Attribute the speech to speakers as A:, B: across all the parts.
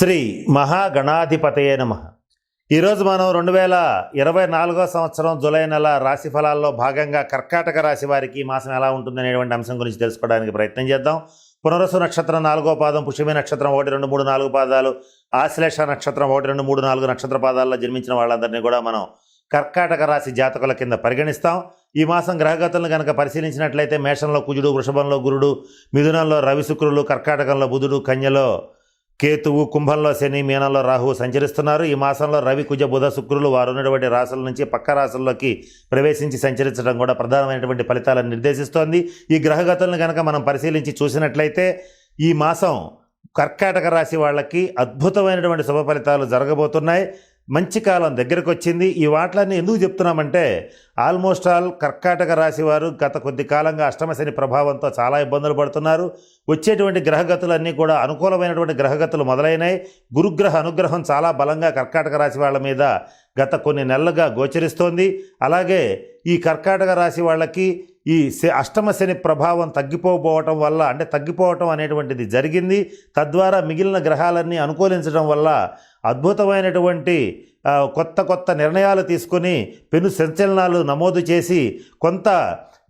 A: శ్రీ మహాగణాధిపతయే నమ. ఈరోజు మనం రెండు వేల ఇరవై నాలుగో సంవత్సరం జూలై నెల రాశి ఫలాల్లో భాగంగా కర్కాటక రాశి వారికి మాసం ఎలా ఉంటుందనేటువంటి అంశం గురించి తెలుసుకోవడానికి ప్రయత్నం చేద్దాం. పునరసు నక్షత్రం నాలుగో పాదం పుష్యమి నక్షత్రం ఒకటి రెండు మూడు నాలుగు పాదాలు ఆశ్లేష నక్షత్రం ఒకటి రెండు మూడు నాలుగు నక్షత్ర పాదాల్లో జన్మించిన వాళ్ళందరినీ కూడా మనం కర్కాటక రాశి జాతకుల కింద పరిగణిస్తాం. ఈ మాసం గ్రహగతులను కనుక పరిశీలించినట్లయితే మేషంలో కుజుడు వృషభంలో గురుడు మిథునంలో రవి శుక్రులు కర్కాటకంలో బుధుడు కన్యలో కేతువు కుంభంలో శని మీనంలో రాహువు సంచరిస్తున్నారు. ఈ మాసంలో రవి కుజ బుధ శుక్రులు వారు ఉన్నటువంటి రాశుల నుంచి పక్క రాశుల్లోకి ప్రవేశించి సంచరించడం కూడా ప్రధానమైనటువంటి ఫలితాలను నిర్దేశిస్తోంది. ఈ గ్రహగతులను కనుక మనం పరిశీలించి చూసినట్లయితే ఈ మాసం కర్కాటక రాశి వాళ్ళకి అద్భుతమైనటువంటి శుభ ఫలితాలు జరగబోతున్నాయి. మంచి కాలం దగ్గరకు వచ్చింది ఈ వాటిలన్నీ ఎందుకు చెప్తున్నామంటే ఆల్మోస్ట్ ఆల్ కర్కాటక రాశి వారు గత కొద్ది కాలంగా అష్టమశని ప్రభావంతో చాలా ఇబ్బందులు పడుతున్నారు. వచ్చేటువంటి గ్రహగతులన్నీ కూడా అనుకూలమైనటువంటి గ్రహగతులు మొదలైనాయి. గురుగ్రహ అనుగ్రహం చాలా బలంగా కర్కాటక రాశి వాళ్ళ మీద గత కొన్ని నెలలుగా గోచరిస్తోంది. అలాగే ఈ కర్కాటక రాశి వాళ్ళకి ఈ శ- అష్టమ శని ప్రభావం తగ్గిపోబోవటం వల్ల అంటే తగ్గిపోవటం అనేటువంటిది జరిగింది. తద్వారా మిగిలిన గ్రహాలన్నీ అనుకూలించడం వల్ల అద్భుతమైనటువంటి కొత్త కొత్త నిర్ణయాలు తీసుకొని పెను సంచలనాలు నమోదు చేసి కొంత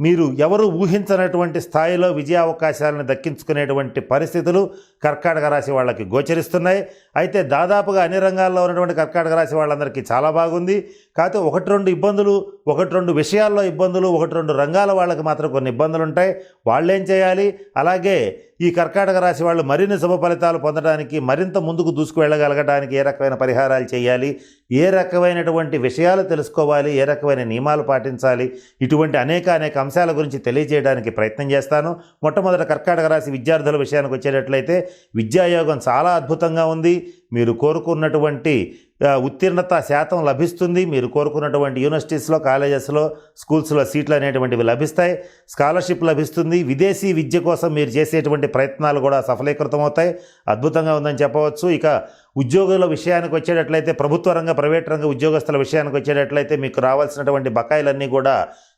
A: మీరు ఎవరు ఊహించనటువంటి స్థాయిలో విజయావకాశాలను దక్కించుకునేటువంటి పరిస్థితులు కర్కాటక రాశి వాళ్ళకి గోచరిస్తున్నాయి. అయితే దాదాపుగా అన్ని రంగాల్లో ఉన్నటువంటి కర్కాటక రాశి వాళ్ళందరికీ చాలా బాగుంది. కాకపోతే ఒకటి రెండు ఇబ్బందులు ఒకటి రెండు విషయాల్లో ఇబ్బందులు ఒకటి రెండు రంగాల వాళ్ళకి మాత్రం కొన్ని ఇబ్బందులు ఉంటాయి వాళ్ళేం చేయాలి? అలాగే ఈ కర్కాటక రాశి వాళ్ళు మరిన్ని శుభ ఫలితాలు పొందడానికి మరింత ముందుకు దూసుకువెళ్ళగలగడానికి ఏ రకమైన పరిహారాలు చేయాలి? ఏ రకమైనటువంటి విషయాలు తెలుసుకోవాలి? ఏ రకమైన నియమాలు పాటించాలి? ఇటువంటి అనేక అనేక అంశాల గురించి తెలియజేయడానికి ప్రయత్నం చేస్తాను. మొట్టమొదట కర్కాటక రాశి విద్యార్థుల విషయానికి వచ్చేటట్లయితే విద్యాయోగం చాలా అద్భుతంగా ఉంది. మీరు కోరుకున్నటువంటి ఉత్తీర్ణత శాతం లభిస్తుంది. మీరు కోరుకున్నటువంటి యూనివర్సిటీస్లో కాలేజెస్లో స్కూల్స్లో సీట్లు అనేటువంటివి లభిస్తాయి. స్కాలర్షిప్ లభిస్తుంది. విదేశీ విద్య కోసం మీరు చేసేటువంటి ప్రయత్నాలు కూడా సఫలీకృతమవుతాయి. అద్భుతంగా ఉందని చెప్పవచ్చు. ఇక ఉద్యోగుల విషయానికి వచ్చేటట్లయితే ప్రభుత్వ రంగ ప్రైవేట్ రంగ ఉద్యోగస్తుల విషయానికి వచ్చేటట్లయితే మీకు రావాల్సినటువంటి బకాయిలన్నీ కూడా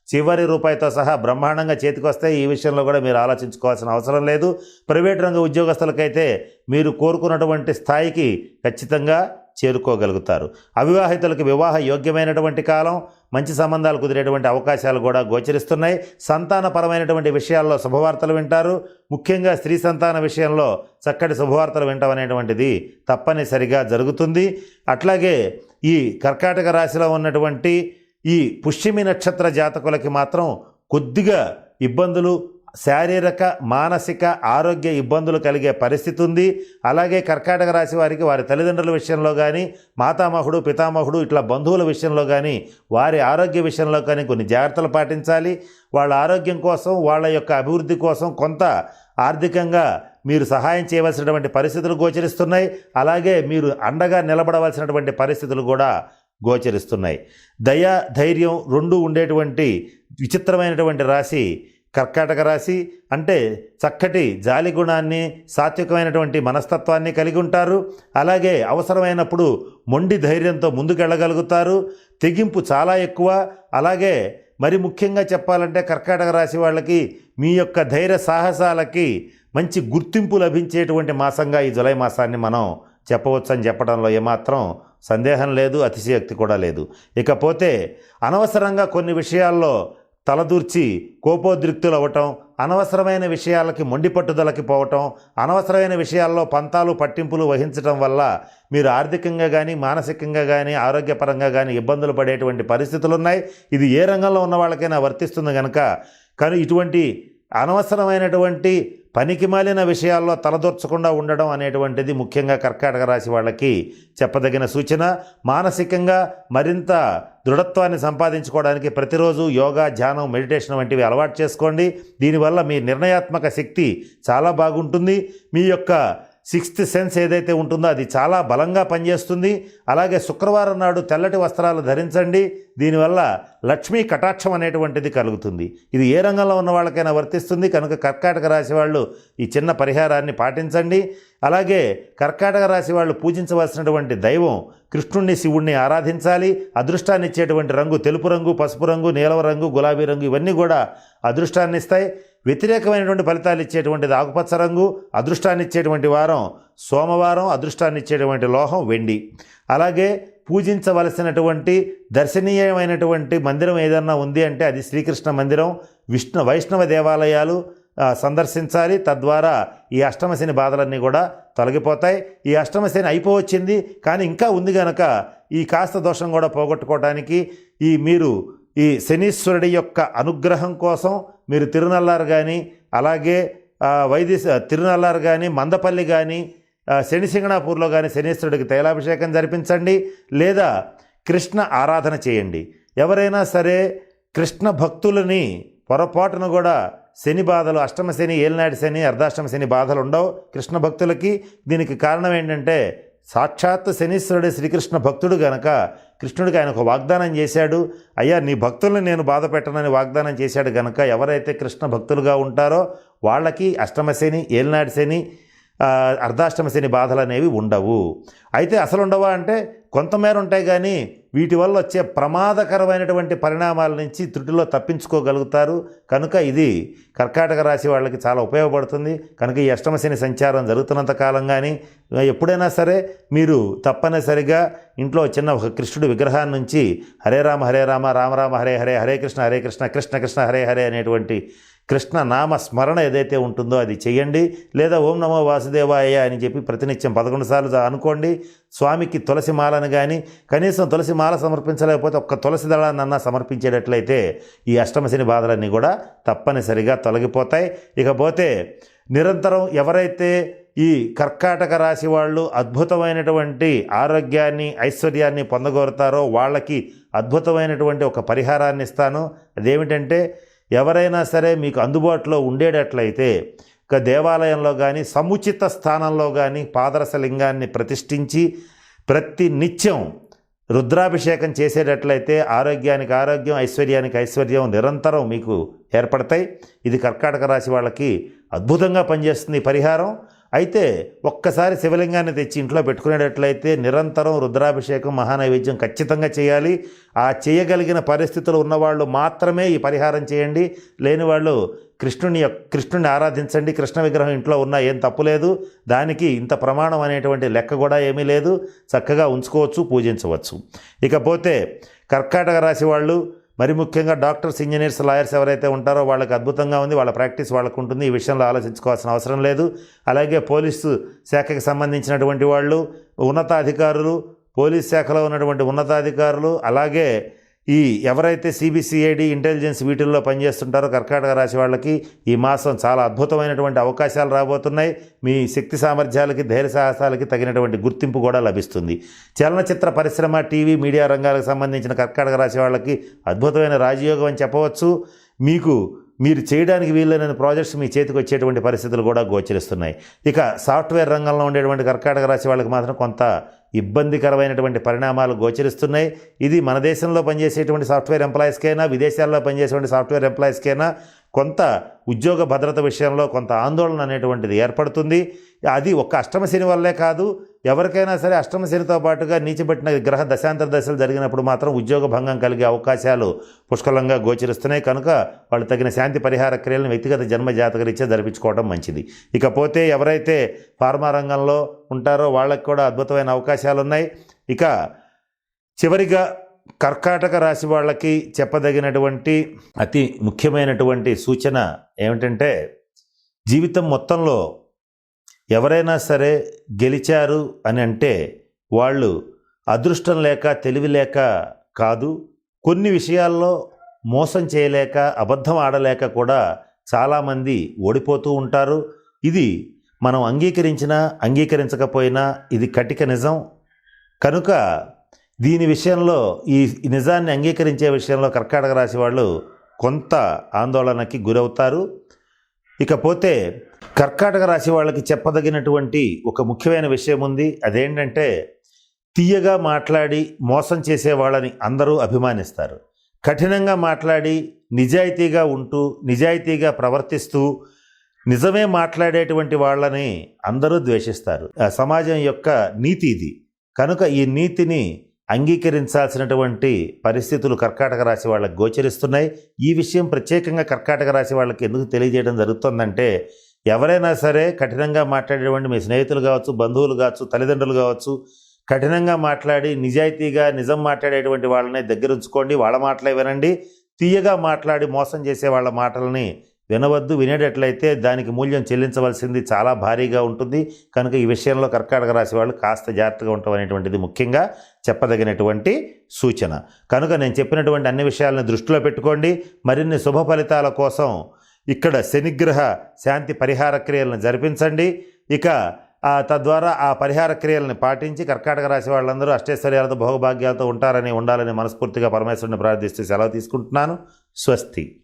A: చివరి రూపాయితో సహా బ్రహ్మాండంగా చేతికొస్తాయి. ఈ విషయంలో కూడా మీరు ఆలోచించుకోవాల్సిన అవసరం లేదు. ప్రైవేట్ రంగ ఉద్యోగస్తులకైతే మీరు కోరుకున్నటువంటి స్థాయికి ఖచ్చితంగా చేరుకోగలుగుతారు. అవివాహితులకు వివాహ యోగ్యమైనటువంటి కాలం మంచి సంబంధాలు కుదిరేటువంటి అవకాశాలు కూడా గోచరిస్తున్నాయి. సంతానపరమైనటువంటి విషయాల్లో శుభవార్తలు వింటారు. ముఖ్యంగా స్త్రీ సంతాన విషయంలో చక్కటి శుభవార్తలు వింటాం అనేటువంటిది తప్పనిసరిగా జరుగుతుంది. అట్లాగే ఈ కర్కాటక రాశిలో ఉన్నటువంటి ఈ పుష్యమి నక్షత్ర జాతకులకి మాత్రం కొద్దిగా ఇబ్బందులు శారీరక మానసిక ఆరోగ్య ఇబ్బందులు కలిగే పరిస్థితి ఉంది. అలాగే కర్కాటక రాశి వారికి వారి తల్లిదండ్రుల విషయంలో కానీ మాతామహుడు పితామహుడు ఇట్లా బంధువుల విషయంలో కానీ వారి ఆరోగ్య విషయంలో కానీ కొన్ని జాగ్రత్తలు పాటించాలి. వాళ్ళ ఆరోగ్యం కోసం వాళ్ళ యొక్క అభివృద్ధి కోసం కొంత ఆర్థికంగా మీరు సహాయం చేయవలసినటువంటి పరిస్థితులు గోచరిస్తున్నాయి. అలాగే మీరు అండగా నిలబడవలసినటువంటి పరిస్థితులు కూడా గోచరిస్తున్నాయి. దయ ధైర్యం రెండు ఉండేటువంటి విచిత్రమైనటువంటి రాశి కర్కాటక రాశి అంటే చక్కటి జాలి గుణాన్ని సాత్వికమైనటువంటి మనస్తత్వాన్ని కలిగి ఉంటారు. అలాగే అవసరమైనప్పుడు మొండి ధైర్యంతో ముందుకెళ్ళగలుగుతారు. తెగింపు చాలా ఎక్కువ. అలాగే మరి ముఖ్యంగా చెప్పాలంటే కర్కాటక రాశి వాళ్ళకి మీ యొక్క ధైర్య సాహసాలకి మంచి గుర్తింపు లభించేటువంటి మాసంగా ఈ జులై మాసాన్ని మనం చెప్పవచ్చని చెప్పడంలో ఏమాత్రం సందేహం లేదు అతిశయోక్తి కూడా లేదు. ఇకపోతే అనవసరంగా కొన్ని విషయాల్లో తలదూర్చి కోపోద్రిక్తులవ్వటం అనవసరమైన విషయాలకి మొండి పట్టుదలకి పోవటం అనవసరమైన విషయాల్లో పంతాలు పట్టింపులు వహించటం వల్ల మీరు ఆర్థికంగా కానీ మానసికంగా కానీ ఆరోగ్యపరంగా కానీ ఇబ్బందులు పడేటువంటి పరిస్థితులు ఉన్నాయి ఇది ఏ రంగంలో ఉన్న వాళ్ళకైనా వర్తిస్తుంది కనుక కానీ ఇటువంటి అనవసరమైనటువంటి పనికి మాలిన విషయాల్లో తలదొర్చకుండా ఉండడం అనేటువంటిది ముఖ్యంగా కర్కాటక రాశి వాళ్ళకి చెప్పదగిన సూచన. మానసికంగా మరింత దృఢత్వాన్ని సంపాదించుకోవడానికి ప్రతిరోజు యోగా ధ్యానం మెడిటేషన్ వంటివి అలవాటు చేసుకోండి. దీనివల్ల మీ నిర్ణయాత్మక శక్తి చాలా బాగుంటుంది. మీ యొక్క సిక్స్త్ సెన్స్ ఏదైతే ఉంటుందో అది చాలా బలంగా పనిచేస్తుంది. అలాగే శుక్రవారం నాడు తెల్లటి వస్త్రాలు ధరించండి. దీనివల్ల లక్ష్మీ కటాక్షం అనేటువంటిది కలుగుతుంది. ఇది ఏ రంగంలో ఉన్న వాళ్ళకైనా వర్తిస్తుంది. కనుక కర్కాటక రాశి వాళ్ళు ఈ చిన్న పరిహారాన్ని పాటించండి. అలాగే కర్కాటక రాశి వాళ్ళు పూజించవలసినటువంటి దైవం కృష్ణుణ్ణి శివుణ్ణి ఆరాధించాలి. అదృష్టాన్ని ఇచ్చేటువంటి రంగు తెలుపు రంగు పసుపు రంగు నీలవ రంగు గులాబీ రంగు ఇవన్నీ కూడా అదృష్టాన్ని ఇస్తాయి వ్యతిరేకమైనటువంటి ఫలితాలు ఇచ్చేటువంటిది ఆకుపచ్చ రంగు అదృష్టాన్ని ఇచ్చేటువంటి వారం సోమవారం అదృష్టాన్ని ఇచ్చేటువంటి లోహం వెండి. అలాగే పూజించవలసినటువంటి దర్శనీయమైనటువంటి మందిరం ఏదన్నా ఉంది అంటే అది శ్రీకృష్ణ మందిరం విష్ణు వైష్ణవ దేవాలయాలు సందర్శించాలి. తద్వారా ఈ అష్టమశని బాధలన్నీ కూడా తొలగిపోతాయి. ఈ అష్టమశని అయిపోవచ్చింది కానీ ఇంకా ఉంది గనక ఈ కాస్త దోషం కూడా పోగొట్టుకోవడానికి ఈ మీరు ఈ శనీశ్వరుడి యొక్క అనుగ్రహం కోసం మీరు తిరునల్లారు కానీ అలాగే వైద్య తిరునల్లారు కానీ మందపల్లి కానీ శనిసింగణాపూర్లో కానీ శనీశ్వరుడికి తైలాభిషేకం జరిపించండి లేదా కృష్ణ ఆరాధన చేయండి. ఎవరైనా సరే కృష్ణ భక్తులని పొరపాటును కూడా శని బాధలు అష్టమ శని ఏలినాటి శని అర్ధాష్టమ శని బాధలు ఉండవు కృష్ణ భక్తులకి. దీనికి కారణం ఏంటంటే సాక్షాత్ శనీశ్వరుడే శ్రీకృష్ణ భక్తుడు గనక కృష్ణుడికి ఆయన ఒక వాగ్దానం చేశాడు అయ్యా నీ భక్తుల్ని నేను బాధ పెట్టనని వాగ్దానం చేశాడు గనక ఎవరైతే కృష్ణ భక్తులుగా ఉంటారో వాళ్ళకి అష్టమ శని ఏలినాటి శని అర్ధాష్టమ శని బాధలు అనేవి ఉండవు. అయితే అసలు ఉండవా అంటే కొంతమేర ఉంటాయి కానీ వీటి వల్ల వచ్చే ప్రమాదకరమైనటువంటి పరిణామాల నుంచి త్రుటిలో తప్పించుకోగలుగుతారు. కనుక ఇది కర్కాటక రాశి వాళ్ళకి చాలా ఉపయోగపడుతుంది. కనుక ఈ అష్టమశని సంచారం జరుగుతున్నంత కాలం కానీ ఎప్పుడైనా సరే మీరు తప్పనిసరిగా ఇంట్లో చిన్న ఒక కృష్ణుడి విగ్రహాన్ని నుంచి హరే రామ హరే రామ రామ రామ హరే హరే హరే కృష్ణ హరే కృష్ణ కృష్ణ కృష్ణ హరే హరే అనేటువంటి కృష్ణ నామ స్మరణ ఏదైతే ఉంటుందో అది చేయండి లేదా ఓం నమో వాసుదేవాయ అని చెప్పి ప్రతినిత్యం పదకొండు సార్లు అనుకోండి. స్వామికి తులసి మాలను కానీ కనీసం తులసి మాల సమర్పించలేకపోతే ఒక్క తులసి దళాన్నన్నా సమర్పించేటట్లయితే ఈ అష్టమశని బాధలన్నీ కూడా తప్పనిసరిగా తొలగిపోతాయి. ఇకపోతే నిరంతరం ఎవరైతే ఈ కర్కాటక రాశి వాళ్ళు అద్భుతమైనటువంటి ఆరోగ్యాన్ని ఐశ్వర్యాన్ని పొందగోరుతారో వాళ్ళకి అద్భుతమైనటువంటి ఒక పరిహారాన్ని ఇస్తాను. అదేమిటంటే ఎవరైనా సరే మీకు అందుబాటులో ఉండేటట్లయితే ఒక దేవాలయంలో కానీ సముచిత స్థానంలో కానీ పాదరస లింగాన్ని ప్రతిష్ఠించి ప్రతి నిత్యం రుద్రాభిషేకం చేసేటట్లయితే ఆరోగ్యానికి ఆరోగ్యం ఐశ్వర్యానికి ఐశ్వర్యం నిరంతరం మీకు ఏర్పడతాయి. ఇది కర్కాటక రాశి వాళ్ళకి అద్భుతంగా పనిచేస్తుంది పరిహారం. అయితే ఒక్కసారి శివలింగాన్ని తెచ్చి ఇంట్లో పెట్టుకునేటట్లయితే నిరంతరం రుద్రాభిషేకం మహానైవేద్యం ఖచ్చితంగా చేయాలి. ఆ చేయగలిగిన పరిస్థితులు ఉన్నవాళ్ళు మాత్రమే ఈ పరిహారం చేయండి. లేని వాళ్ళు కృష్ణుని యొక్క- కృష్ణుని ఆరాధించండి. కృష్ణ విగ్రహం ఇంట్లో ఉన్నా ఏం తప్పులేదు దానికి ఇంత ప్రమాణం అనేటువంటి లెక్క కూడా ఏమీ లేదు. చక్కగా ఉంచుకోవచ్చు పూజించవచ్చు. ఇకపోతే కర్కాటక రాశి వాళ్ళు మరి ముఖ్యంగా డాక్టర్స్ ఇంజనీర్స్ లాయర్స్ ఎవరైతే ఉంటారో వాళ్ళకి అద్భుతంగా ఉంది వాళ్ళ ప్రాక్టీస్ వాళ్ళకు ఉంటుంది ఈ విషయంలో ఆలోచించుకోవాల్సిన అవసరం లేదు. అలాగే పోలీసు శాఖకి సంబంధించినటువంటి వాళ్ళు ఉన్నతాధికారులు పోలీస్ శాఖలో ఉన్నటువంటి ఉన్నతాధికారులు అలాగే ఈ ఎవరైతే సిబిసిఐడి ఇంటెలిజెన్స్ వీటిల్లో పనిచేస్తుంటారో కర్కాటక రాశి వాళ్ళకి ఈ మాసం చాలా అద్భుతమైనటువంటి అవకాశాలు రాబోతున్నాయి. మీ శక్తి సామర్థ్యాలకి ధైర్య సాహసాలకి తగినటువంటి గుర్తింపు కూడా లభిస్తుంది. చలనచిత్ర పరిశ్రమ టీవీ మీడియా రంగాలకు సంబంధించిన కర్కాటక రాశి వాళ్ళకి అద్భుతమైన రాజయోగం అని చెప్పవచ్చు. మీకు మీరు చేయడానికి వీలైన ప్రాజెక్ట్స్ మీ చేతికి వచ్చేటువంటి పరిస్థితులు కూడా గోచరిస్తున్నాయి. ఇక సాఫ్ట్వేర్ రంగంలో ఉండేటువంటి కర్కాటక రాశి వాళ్ళకి మాత్రం కొంత ఇబ్బందికరమైనటువంటి పరిణామాలు గోచరిస్తున్నాయి. ఇది మన దేశంలో పనిచేసేటువంటి సాఫ్ట్వేర్ ఎంప్లాయీస్కైనా విదేశాల్లో పనిచేసేటువంటి సాఫ్ట్వేర్ ఎంప్లాయీస్కైనా కొంత ఉద్యోగ భద్రత విషయంలో కొంత ఆందోళన అనేటువంటిది ఏర్పడుతుంది. అది ఒక్క అష్టమ శని వల్లే కాదు ఎవరికైనా సరే అష్టమ శనితో పాటుగా నీచిపెట్టిన గ్రహ దశాంతర దశలు జరిగినప్పుడు మాత్రం ఉద్యోగ భంగం కలిగే అవకాశాలు పుష్కలంగా గోచరిస్తున్నాయి. కనుక వాళ్ళు తగిన శాంతి పరిహార క్రియలను వ్యక్తిగత జన్మ జాతకరీత్యా జరిపించుకోవడం మంచిది. ఇకపోతే ఎవరైతే ఫార్మా రంగంలో ఉంటారో వాళ్ళకి కూడా అద్భుతమైన అవకాశాలు ఉన్నాయి ఇక చివరిగా కర్కాటక రాశి వాళ్ళకి చెప్పదగినటువంటి అతి ముఖ్యమైనటువంటి సూచన ఏమిటంటే జీవితం మొత్తంలో ఎవరైనా సరే గెలిచారు అని అంటే వాళ్ళు అదృష్టం లేక తెలివి లేక కాదు కొన్ని విషయాల్లో మోసం చేయలేక అబద్ధం ఆడలేక కూడా చాలామంది ఓడిపోతూ ఉంటారు. ఇది మనం అంగీకరించినా అంగీకరించకపోయినా ఇది కటిక నిజం. కనుక దీని విషయంలో ఈ నిజాన్ని అంగీకరించే విషయంలో కర్కాటక రాశి వాళ్ళు కొంత ఆందోళనకి గురవుతారు. ఇకపోతే కర్కాటక రాశి వాళ్ళకి చెప్పదగినటువంటి ఒక ముఖ్యమైన విషయం ఉంది. అదేంటంటే తీయగా మాట్లాడి మోసం చేసే వాళ్ళని అందరూ అభిమానిస్తారు. కఠినంగా మాట్లాడి నిజాయితీగా ఉంటూ నిజాయితీగా ప్రవర్తిస్తూ నిజమే మాట్లాడేటువంటి వాళ్ళని అందరూ ద్వేషిస్తారు. ఆ సమాజం యొక్క నీతి ఇది. కనుక ఈ నీతిని అంగీకరించాల్సినటువంటి పరిస్థితులు కర్కాటక రాశి వాళ్ళకి గోచరిస్తున్నాయి. ఈ విషయం ప్రత్యేకంగా కర్కాటక రాశి వాళ్ళకి ఎందుకు తెలియజేయడం జరుగుతుందంటే ఎవరైనా సరే కఠినంగా మాట్లాడేటువంటి మీ స్నేహితులు కావచ్చు బంధువులు కావచ్చు తల్లిదండ్రులు కావచ్చు కఠినంగా మాట్లాడి నిజాయితీగా నిజం మాట్లాడేటువంటి వాళ్ళని దగ్గర ఉంచుకోండి వాళ్ళ మాటలే వినండి. తీయగా మాట్లాడి మోసం చేసే వాళ్ళ మాటలని వినవద్దు. వినేటట్లయితే దానికి మూల్యం చెల్లించవలసింది చాలా భారీగా ఉంటుంది. కనుక ఈ విషయంలో కర్కాటక రాశి వాళ్ళు కాస్త జాగ్రత్తగా ఉండటం అనేటువంటిది ముఖ్యంగా. చెప్పదగినటువంటి సూచన. కనుక నేను చెప్పినటువంటి అన్ని విషయాలను దృష్టిలో పెట్టుకోండి. మరిన్ని శుభ ఫలితాల కోసం ఇక్కడ శనిగ్రహ శాంతి పరిహార క్రియలను జరిపించండి. ఇక తద్వారా ఆ పరిహార క్రియలను పాటించి కర్కాటక రాశి వాళ్ళందరూ అష్టైశ్వర్యాలతో భోగభాగ్యాలతో ఉంటారని ఉండాలని మనస్ఫూర్తిగా పరమేశ్వరుని ప్రార్థిస్తూ సెలవు తీసుకుంటున్నాను. స్వస్తి.